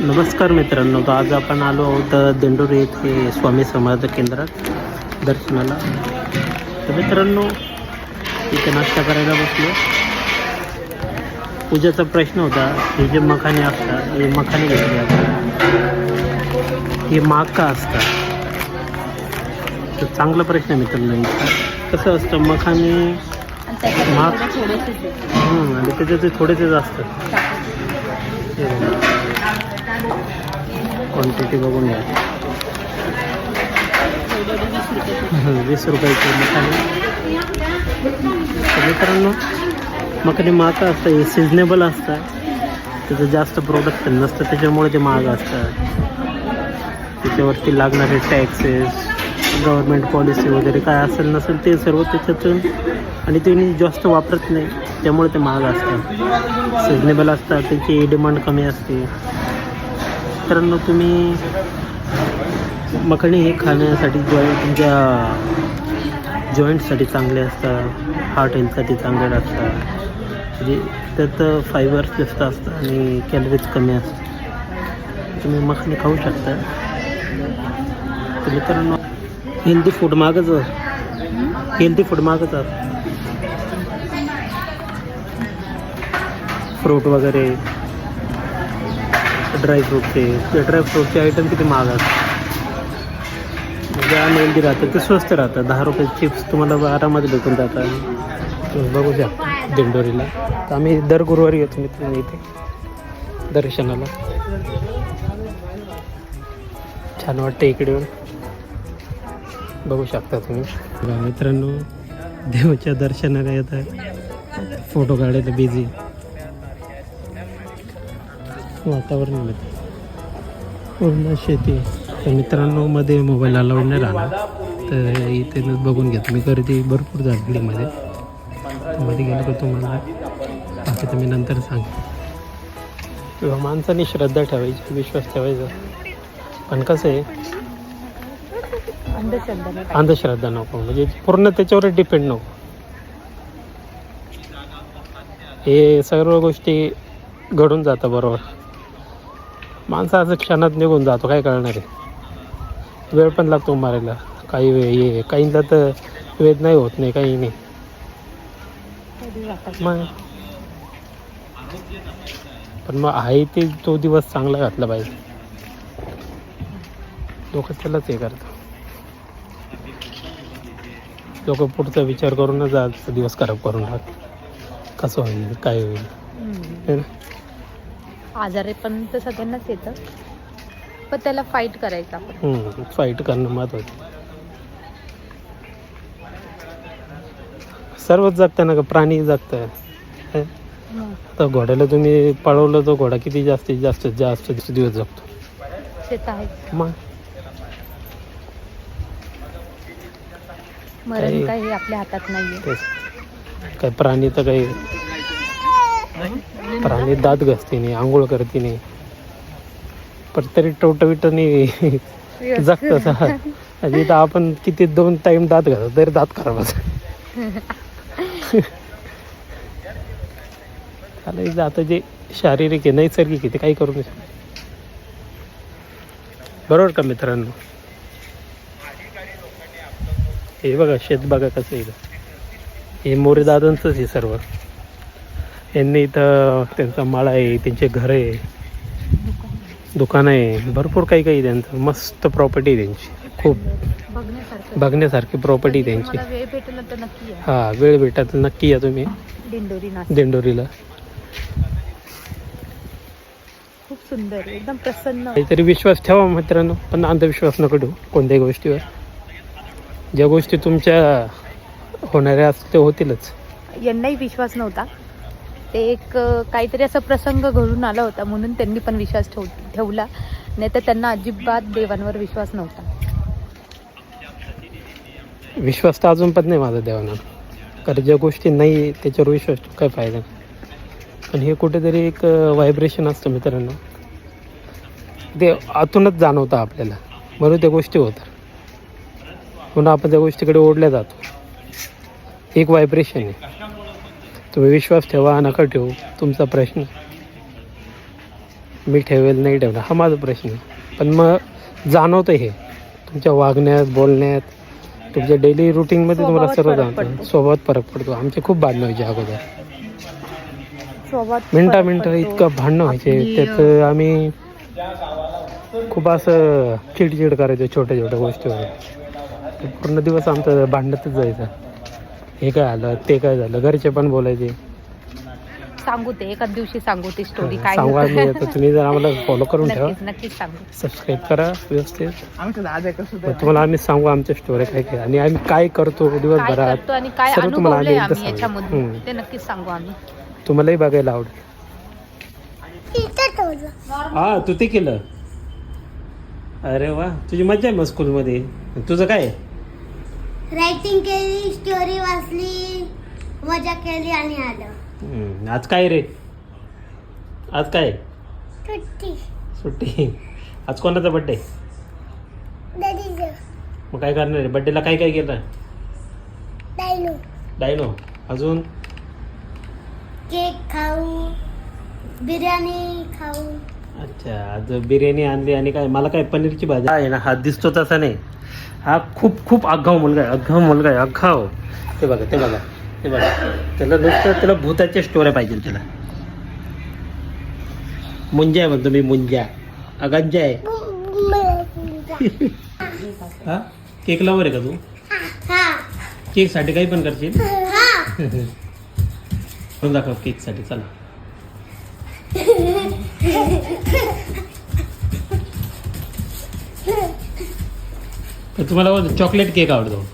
नमस्कार मित्रांनो तर आज आपण आलो आहोत दिंडोरी येथे स्वामी समर्थ केंद्रात दर्शनाला. तर मित्रांनो इथे नाश्ता करायला बसलो. पूजेचा प्रश्न होता हे जे मखाने असतात हे मखाने घेतले जातात हे माग का असतात? तर चांगला प्रश्न आहे मित्रांनो. कसं असतं मखाने आणि त्याच्यात. हं, आणि त्याचे ते थोडेसेच असतात. क्वांटिटी बघून घ्या. वीस रुपये रुपयाचे मखाने. मित्रांनो मखाने महाग असतं हे सिजनेबल असतं. त्याचं जास्त प्रोडक्शन नसतं त्याच्यामुळे ते महाग असतं. त्याच्यावरती लागणारे टॅक्सेस गव्हर्मेंट पॉलिसी वगैरे काय असेल नसेल ते सर्व त्याच्यातून. आणि ते मी जास्त वापरत नाही त्यामुळे ते महाग असतात सिजनेबल असतात त्याची डिमांड कमी असते. मित्रांनो तुम्ही मखणी हे खाण्यासाठी जॉईंट तुमच्या जॉईंटसाठी चांगले असतात हार्ट हेल्थसाठी चांगले असतात. म्हणजे त्यात फायबर्स जास्त असतात आणि कॅलरीज कमी असतात. तुम्ही मखणी खाऊ शकता. तर मित्रांनो हेल्दी फूड मागच हेल्दी फूड मागच फ्रूट वगैरे. ड्रायफ्रूटचे ते ड्रायफ्रूटचे आयटम किती महाग असतात म्हणजे अनहेल्दी राहतं ते स्वस्त राहतं दहा रुपये चिप्स तुम्हाला आरामात भेटून जातात. तुम्ही बघू शकता दिंडोरीला. तर आम्ही दर गुरुवारी येतो मित्रांनो इथे दर्शनाला. छान वाटतं इकडे बघू शकता तुम्ही. मित्रांनो देवाच्या दर्शनाला येत आहे. फोटो काढायला बिझी वातावरणमध्ये पूर्ण शेती तर मित्रांनो मध्ये मोबाईल अलाउड नाही राहणार. तर इथे बघून घेतो. मी गर्दी भरपूर झाली मध्ये. मध्ये गेलो का तुम्हाला बाकी तर मी नंतर सांग किंवा माणसाने श्रद्धा ठेवायची विश्वास ठेवायचा. पण कसं आहे अंधश्रद्धा अंधश्रद्धा नको. म्हणजे पूर्ण त्याच्यावर डिपेंड नको. हे सर्व गोष्टी घडून जातं बरोबर. माणसं असं क्षणात निघून जातो काय कळणार आहे. वेळ पण लागतो मारायला. काही वेळ ये काहींना तर वेद नाही होत नाही काही नाही. मग? पण मग आहे ते तो दिवस चांगला घातला पाहिजे. लोक त्यालाच हे करतात. लोक पुढचा विचार करूनच आजचा दिवस खराब करून टाकतात. कसं होईल काय होईल. है ना? आजारी पण तर सगळ्यांनाच येतं. पण त्याला फाईट करायचं आपण. हम्म, फाईट करणं महत्वाचं. सर्वच जगतं ना का प्राणी जगतं है? तर घोड्याला तुम्ही पळवलं तर घोडा किती जास्तीत जास्त जास्त दिवस जगतो? ते तर आहे मग? मरण काही- काय हे आपल्या हातात नाहीये. तेच. काय प्राणी तर काही प्राणी दात घसते नाही आंघोळ करते नाही पण तरी टवटवीटनी जगतं आणि इथं आपण किती दोन टाइम दात घालतो तरी दात खराब चालायचं आता जे शारीरिक आहे नैसर्गिक आहे ते काही करू नाही. बरोबर का मित्रांनो? हे बघा शेत बघा कसं आहे. हे मोरे दादांचंच आहे सर्व. यांनी इथं त्यांचा माळा आहे त्यांचे घर आहे दुकान आहे भरपूर काही काही त्यांचं मस्त प्रॉपर्टी आहे त्यांची खूप बघण्यासारखं. प्रॉपर्टी त्यांची. तुम्हाला वेळ भेटला तर नक्की या. हा वेळ भेटत नक्की या तुम्ही. दिंडोरीला. खूप सुंदर एकदम प्रसन्न. काहीतरी विश्वास ठेवा मित्रांनो पण अंधविश्वास नको ठेवू कोणत्याही गोष्टीवर. ज्या गोष्टी तुमच्या होणाऱ्या असतील ते होतीलच. यांनाही विश्वास नव्हता. ते एक काहीतरी असा प्रसंग घडून आला होता म्हणून त्यांनी पण विश्वास ठेव ठेवला. नाही तर त्यांना अजिबात देवांवर विश्वास नव्हता. विश्वास तर अजून पण नाही माझा देवांना कारण ज्या गोष्टी नाही त्याच्यावर विश्वास काय फायदा? नाही. पण हे कुठेतरी एक व्हायब्रेशन असतं मित्रांनो. ते आतूनच जाणवतं आपल्याला. म्हणून त्या गोष्टी होतात. म्हणून आपण त्या गोष्टीकडे ओढल्या जातो. एक व्हायब्रेशन आहे. तुम्ही विश्वास ठेवा नका ठेवू तुमचा प्रश्न मी ठेवेल नाही ठेवणार. हा माझा प्रश्न पण मग जाणवतं हे. तुमच्या वागण्यात बोलण्यात तुमच्या डेली रुटीनमध्ये तुम्हाला सर्व जाणतं. स्वभावात फरक पडतो. आमचे खूप भांडणं व्हायचे अगोदर. मिनटा मिनटं. इतकं भांडणं व्हायचे. त्यात आम्ही खूप असं चिडचिड करायचो छोट्या छोट्या गोष्टीवर. पूर्ण दिवस आमचं भांडतच जायचं. हे काय आलं ते काय झालं? घरचे पण बोलायचे. सांगू ते एकाच दिवशी सांगू ती स्टोरी काय सांगू होतं. तुम्ही जर आम्हाला फॉलो करून ठेवा. नक्कीच नक्कीच सांगू. सबस्क्राईब करा व्यवस्थित. आमचं दादा कसं मग तुम्हाला आम्ही सांगू आमच्या स्टोरी काय काय. आणि आम्ही काय करतो काय दिवसभरात करतो आणि काय सर्व तुम्हाला अनुभवलंय आम्ही एकदा आम्ही सांगू. याच्यामधून. हम्म. ते नक्कीच सांगू आम्ही. तुम्हालाही बघायला आवडेल. हा तू ते केलं. अरे वा तुझी मजा आहे मग स्कूलमध्ये तुझं काय रायटिंग केली स्टोरी वाचली मजा केली आणि आलं. हम्म, आज काय रे? आज काय? सुट्टी. सुट्टी. आज कोणाचा बड्डे दादीचं. मग काय करणार आहे? बड्डेला काय काय केलं? डायनो डायनो अजून? केक खाऊ बिर्याणी खाऊ. अच्छा आज बिर्याणी आणली आणि काय? मला काय पनीरची भाजी? आहे ना हा दिसतो तसा नाही. हा खूप खूप आगाव मुलगा आहे आगाव मुलगा आहे आगाव ते बघा ते बघा ते बघा. त्याला नुसतं त्याला भूताच्या स्टोऱ्या पाहिजे त्याला. मुंजा आहे म्हणतो मी मुंजा अगंजा आहे. हा? केक लावर आहे का तू? केक केकसाठी काही पण करशील? करून दाखव केकसाठी चला. तर तुम्हाला चॉकलेट केक आवडतो.